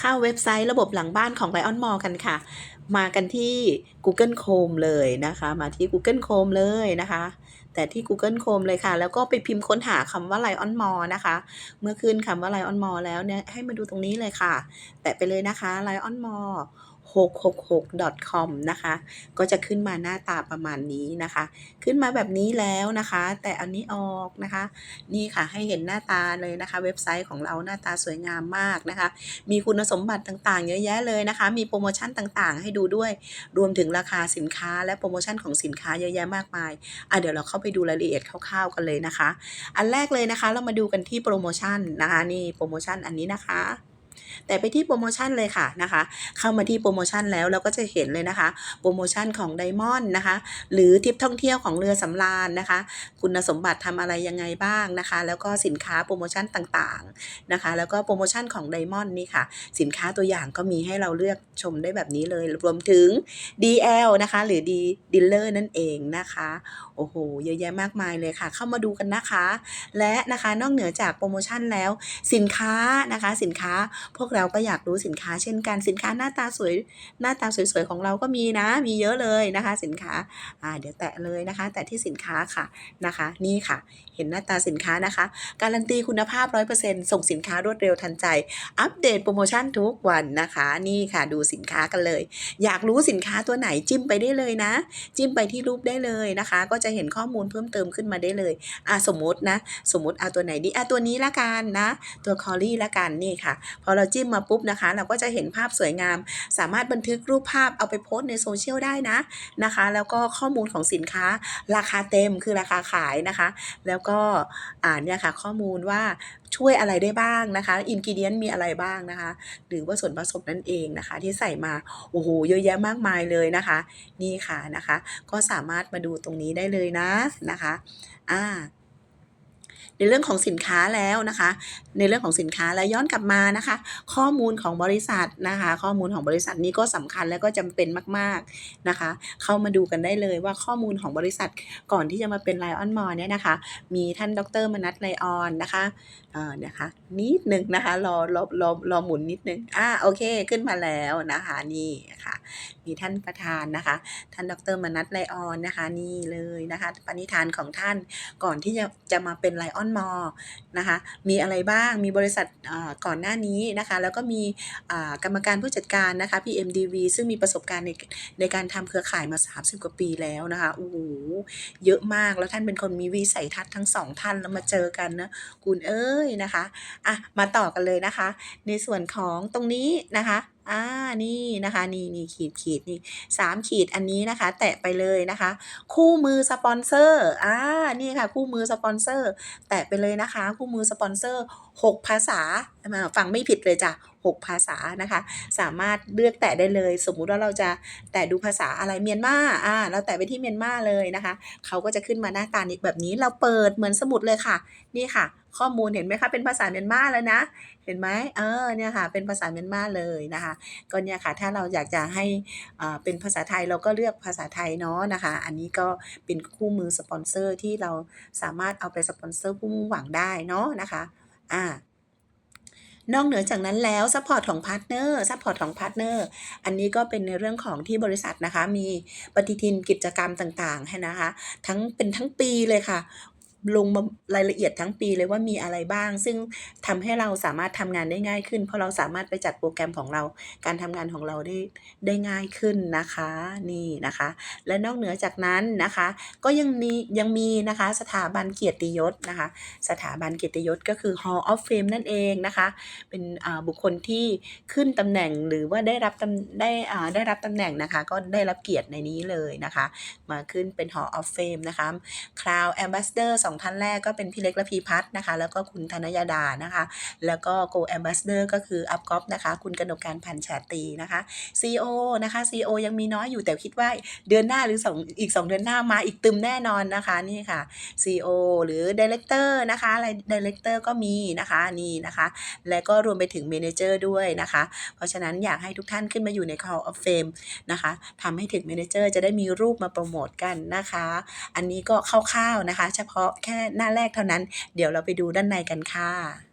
เข้าเว็บไซต์ระบบหลังบ้านของ Lion Mall กันค่ะ มากันที่ Google Chrome เลยนะคะ มาที่ Google Chrome เลยนะคะ แต่ที่ Google Chrome เลยค่ะ แล้วก็ไปพิมพ์ค้นหาคำว่า Lion Mall นะคะ เมื่อขึ้นคำว่า Lion Mall แล้วเนี่ยให้มาดูตรงนี้เลยค่ะ แตะไปเลยนะคะ Lion Mall 666.com นะคะ ก็จะขึ้นมาหน้าตาประมาณนี้นะคะ ขึ้นมาแบบนี้แล้วนะคะ แต่อันนี้ออกนะคะ นี่ค่ะให้เห็นหน้าตาเลยนะคะ เว็บไซต์ของเราหน้าตาสวยงามมากนะคะ มีคุณสมบัติต่างๆ เยอะแยะเลยนะคะ มีโปรโมชั่นต่างๆ ให้ดูด้วย รวมถึงราคาสินค้าและโปรโมชั่นของสินค้าเยอะแยะมากมายอะเดี๋ยวเราเข้าไปดูรายละเอียดคร่าวๆกันเลยนะคะ อันแรกเลยนะคะ เรามาดูกันที่โปรโมชั่นนะคะ นี่โปรโมชั่นอันนี้นะคะ แต่ไปที่โปรโมชั่นเลยค่ะนะคะ เข้ามาที่โปรโมชั่นแล้วเราก็จะเห็นเลยนะคะ โปรโมชั่นของไดมอนด์นะคะ หรือทริปท่องเที่ยวของเรือสำราญนะคะ คุณสมบัติทำอะไรยังไงบ้างนะคะ แล้วก็สินค้าโปรโมชั่นต่างๆนะคะ แล้วก็โปรโมชั่นของไดมอนด์นี่ค่ะ สินค้าตัวอย่างก็มีให้เราเลือกชมได้แบบนี้เลย รวมถึง DL นะคะ หรือ D Dealer นั่นเองนะคะโอ้โหเยอะแยะมากมายเลยค่ะ เข้ามาดูกันนะคะ และนะคะนอกเหนือจากโปรโมชั่นแล้วสินค้านะคะสินค้าพวกเราก็อยากรู้สินค้าเช่นกันสินค้าหน้าตาสวยหน้าตาสวยๆของเราก็มีนะ มีเยอะเลยนะคะ สินค้าอ่าเดี๋ยวแตะเลยนะคะ แตะที่สินค้าค่ะนะคะ นี่ค่ะ เห็นหน้าตาสินค้านะคะ การันตีคุณภาพ 100%ส่งสินค้ารวดเร็วทันใจ อัปเดตโปรโมชั่นทุกวันนะคะ นี่ค่ะดูสินค้ากันเลย อยากรู้สินค้าตัวไหนจิ้มไปได้เลยนะ จิ้มไปที่รูปได้เลยนะคะ ก็จะเห็นข้อมูลเพิ่มเติมขึ้นมาได้เลยอะสมมตินะ สมมติเอาตัวไหนดีอะตัวนี้ละกันนะ ตัวคอรี่ละกันนี่ค่ะพอเราจิ้มมาปุ๊บนะคะ เราก็จะเห็นภาพสวยงาม สามารถบันทึกรูปภาพเอาไปโพสในโซเชียลได้นะนะคะ แล้วก็ข้อมูลของสินค้าราคาเต็มคือราคาขายนะคะ แล้วก็อ่าเนี่ยค่ะข้อมูลว่าช่วยอะไรได้บ้างนะคะอินกิเดียนมีอะไรบ้างนะคะ หรือว่าส่วนผสมนั่นเองนะคะ ที่ใส่มาโอ้โหเยอะแยะมากมายเลยนะคะ นี่ค่ะนะคะ ก็สามารถมาดูตรงนี้ได้เลยนะนะคะอ่า ในเรื่องของสินค้าแล้วนะคะ ในเรื่องของสินค้าแล้วย้อนกลับมานะคะ ข้อมูลของบริษัทนะคะ ข้อมูลของบริษัทนี้ก็สำคัญและก็จำเป็นมาก ๆนะคะ เข้ามาดูกันได้เลยว่าข้อมูลของบริษัทก่อนที่จะมาเป็นไลออนมอลเนี่ยนะคะ มีท่านดรมนัทไลออนนะคะเอ่อนะคะนิดหนึ่งนะคะรอรอรอรอหมุนนิดนึงอ่าโอเคขึ้นมาแล้วนะคะนี่ค่ะ มีท่านประธานนะคะ ท่านดรมนัทไลออนนะคะ นี่เลยนะคะปณิธานของท่านก่อนที่จะจะมาเป็นไลออนมอนะคะ มีอะไรบ้างมีบริษัทก่อนหน้านี้นะคะ แล้วก็มีกรรมการผู้จัดการนะคะ PMDV ซึ่งมีประสบการณ์ในในการทำเครือข่ายมา 30 กว่าปีแล้วนะคะโอ้โหเยอะมากแล้วท่านเป็นคนมีวิสัยทัศน์ทั้งสองท่านแล้วมาเจอกันนะคุณเอ้ยนะคะอะมาต่อกันเลยนะคะ ในส่วนของตรงนี้นะคะ อ่านี่นะคะนี่นี่ขีดขีดนี่สามขีดอันนี้นะคะ แตะไปเลยนะคะ คู่มือสปอนเซอร์อ่านี่ค่ะ คู่มือสปอนเซอร์ แตะไปเลยนะคะ คู่มือสปอนเซอร์ 6 ภาษาอ่าฟังไม่ผิดเลยจ้ะ6 ภาษานะคะ สามารถเลือกแตะได้เลย สมมุติว่าเราจะแตะดูภาษาอะไรเมียนมาอ่าเราแตะไปที่เมียนมาเลยนะคะ เขาก็จะขึ้นมาหน้าตานี้แบบนี้เราเปิดเหมือนสมุดเลยค่ะ นี่ค่ะ ข้อมูลเห็นไหมคะเป็นภาษาเมียนมาแล้วนะ เห็นไหมเออเนี่ยค่ะเป็นภาษาเมียนมาเลยนะคะ ก็เนี่ยค่ะถ้าเราอยากจะให้อ่าเป็นภาษาไทยเราก็เลือกภาษาไทยเนาะนะคะ อันนี้ก็เป็นคู่มือสปอนเซอร์ที่เราสามารถเอาไปสปอนเซอร์ผู้มุ่งหวังได้เนาะนะคะอ่านอกเหนือจากนั้นแล้วซัพพอร์ตของพาร์ทเนอร์ซัพพอร์ตของพาร์ทเนอร์อันนี้ก็เป็นในเรื่องของที่บริษัทนะคะ มีปฏิทินกิจกรรมต่างๆให้นะคะ ทั้งเป็นทั้งปีเลยค่ะ ลงมารายละเอียดทั้งปีเลยว่ามีอะไรบ้าง ซึ่งทำให้เราสามารถทำงานได้ง่ายขึ้น เพราะเราสามารถไปจัดโปรแกรมของเรา การทำงานของเราได้ได้ง่ายขึ้นนะคะนี่นะคะ และนอกเหนือจากนั้นนะคะ ก็ยังมียังมีนะคะสถาบันเกียรติยศนะคะ สถาบันเกียรติยศก็คือ Hall of Fame นั่นเองนะคะ เป็นบุคคลที่ขึ้นตำแหน่งหรือว่าได้รับได้ได้รับตำแหน่งนะคะ ก็ได้รับเกียรติในนี้เลยนะคะ มาขึ้นเป็น Hall of Fame นะคะ Crown Ambassador สองท่านแรกก็เป็นพี่เล็กและพี่พัฒนะคะ แล้วก็คุณธนยดานะคะ แล้วก็ Go Ambassador ก็คืออัพกอฟนะคะ คุณกนกการพันชาตีนะคะ CEO นะคะ CEO ยังมีน้อยอยู่แต่คิดว่าเดือนหน้าหรือสองอีก 2 เดือนหน้ามาอีกตึมแน่นอนนะคะนี่ค่ะ CEO หรือ Director นะคะอะไร Director ก็มีนะคะนี่นะคะ และก็รวมไปถึง Manager ด้วยนะคะ เพราะฉะนั้นอยากให้ทุกท่านขึ้นมาอยู่ใน Call of Fame นะคะทำให้ถึง Manager จะได้มีรูปมาโปรโมทกันนะคะ อันนี้ก็คร่าวๆนะคะ เฉพาะแค่หน้าแรกเท่านั้น เดี๋ยวเราไปดูด้านในกันค่ะ